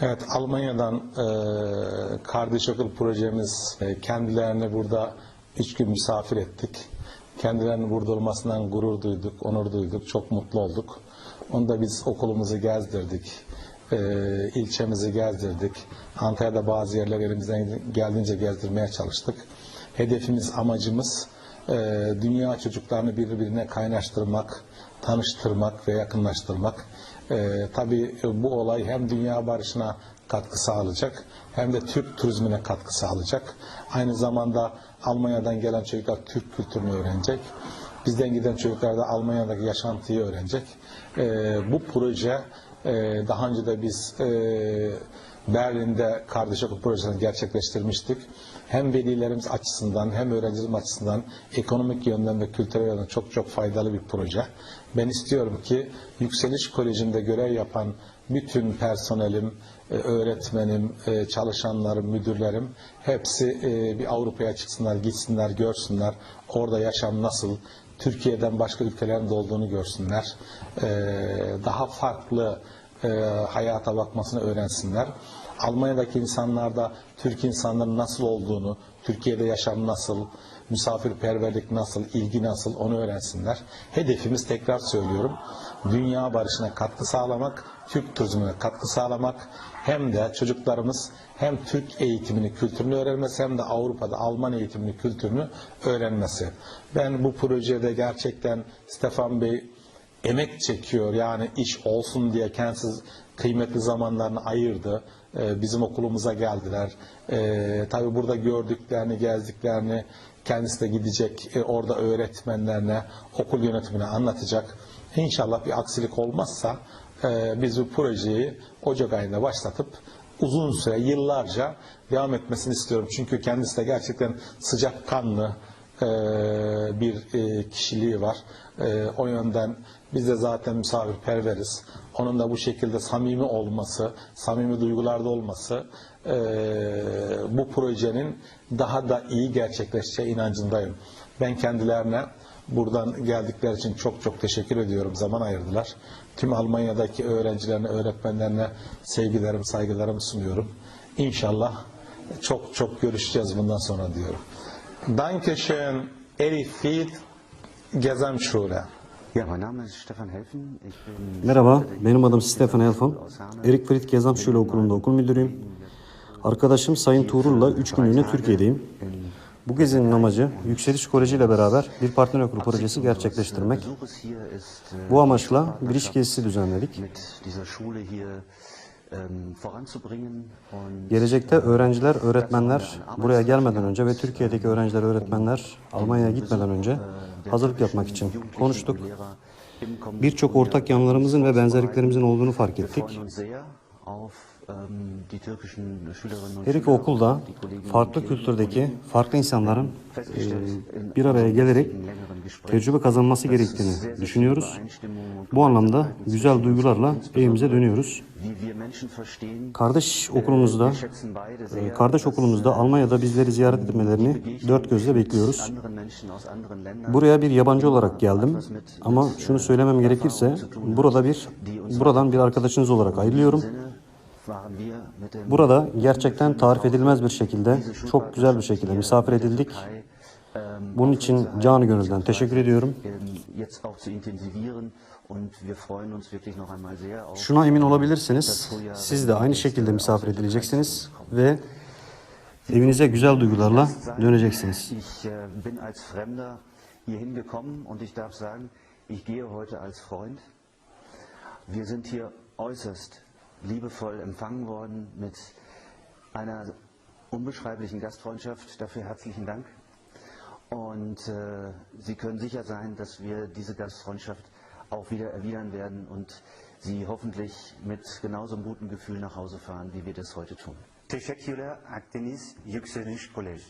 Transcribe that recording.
Evet, Almanya'dan e, kardeş okul projemiz e, kendilerini burada üç gün misafir ettik. Kendilerinin burada olmasından gurur duyduk, onur duyduk, çok mutlu olduk. Onu da biz okulumuzu gezdirdik, e, ilçemizi gezdirdik. Antalya'da bazı yerler elimizden geldiğince gezdirmeye çalıştık. Hedefimiz, amacımız e, dünya çocuklarını birbirine kaynaştırmak, tanıştırmak ve yakınlaştırmak. E, tabii bu olay hem dünya barışına katkı sağlayacak hem de Türk turizmine katkı sağlayacak. Aynı zamanda Almanya'dan gelen çocuklar Türk kültürünü öğrenecek. Bizden giden çocuklar da Almanya'daki yaşantıyı öğrenecek. E, bu proje e, daha önce de biz e, Berlin'de kardeş okul projesini gerçekleştirmiştik. Hem velilerimiz açısından hem öğrencilerimiz açısından ekonomik yönden ve kültürel yönden çok çok faydalı bir proje. Ben istiyorum ki Yükseliş Koleji'nde görev yapan bütün personelim, e, öğretmenim, e, çalışanlarım, müdürlerim hepsi e, bir Avrupa'ya çıksınlar, gitsinler, görsünler. Orada yaşam nasıl, Türkiye'den başka ülkelerin de olduğunu görsünler. Daha farklı hayata bakmasını öğrensinler. Almanya'daki insanlar da Türk insanların nasıl olduğunu, Türkiye'de yaşam nasıl, misafirperverlik nasıl, ilgi nasıl onu öğrensinler. Hedefimiz tekrar söylüyorum, dünya barışına katkı sağlamak, Türk turizmine katkı sağlamak, hem de çocuklarımız hem Türk eğitimini, kültürünü öğrenmesi hem de Avrupa'da Alman eğitimini, kültürünü öğrenmesi. Ben bu projede gerçekten Stefan Bey emek çekiyor. Yani iş olsun diye kendisi kıymetli zamanlarını ayırdı. Ee, bizim okulumuza geldiler. Ee, tabii burada gördüklerini, gezdiklerini kendisi de gidecek. e, orada öğretmenlerine, okul yönetimine anlatacak. İnşallah bir aksilik olmazsa e, biz bu projeyi Ocak ayında başlatıp uzun süre, yıllarca devam etmesini istiyorum. Çünkü kendisi de gerçekten sıcakkanlı, bir e, kişiliği var. E, o yönden biz de zaten misafirperveriz. Onun da bu şekilde samimi olması, samimi duygularda olması e, bu projenin daha da iyi gerçekleşeceği inancındayım. Ben kendilerine buradan geldikleri için çok çok teşekkür ediyorum. Zaman ayırdılar. Tüm Almanya'daki öğrencilerine, öğretmenlerine sevgilerimi, saygılarımı sunuyorum. İnşallah çok çok görüşeceğiz bundan sonra diyorum. Dankeschön, Elif Fied, Gesamtschule. Merhaba, benim adım Stefan Elfan. Erik Frit Gezam Şule Okulu'nda okul müdürüyüm. Arkadaşım Sayın Tuğrul'la 3 günlüğüne Türkiye'deyim. Bu gezinin amacı Yükseliş Koleji ile beraber bir partner okul projesi gerçekleştirmek. Äh, Bu amaçla bir iş gezisi düzenledik. Ähm, Gelecekte öğrenciler, öğretmenler buraya gelmeden önce ve Türkiye'deki öğrenciler, öğretmenler Almanya'ya gitmeden önce hazırlık yapmak için konuştuk. Birçok ortak yanlarımızın ve benzerliklerimizin olduğunu fark ettik. ähm, Her iki okulda farklı kültürdeki farklı insanların bir araya gelerek tecrübe kazanması gerektiğini düşünüyoruz. Bu anlamda güzel duygularla evimize dönüyoruz. Kardeş okulumuzda, e, kardeş okulumuzda Almanya'da bizleri ziyaret etmelerini dört gözle bekliyoruz. Buraya bir yabancı olarak geldim ama şunu söylemem gerekirse burada bir buradan bir arkadaşınız olarak ayrılıyorum. Burada gerçekten tarif edilmez bir şekilde, çok güzel bir şekilde misafir edildik. Bunun için canı gönülden teşekkür ediyorum. Şuna emin olabilirsiniz, siz de aynı şekilde misafir edileceksiniz ve evinize güzel duygularla döneceksiniz. İch gehe heute als Freund. Wir sind hier äußerst liebevoll empfangen worden mit einer unbeschreiblichen Gastfreundschaft. Dafür herzlichen Dank. Und äh, Sie können sicher sein, dass wir diese Gastfreundschaft auch wieder erwidern werden und Sie hoffentlich mit genauso einem guten Gefühl nach Hause fahren, wie wir das heute tun. Teşekkürler Akdeniz Yükseliş Koleji.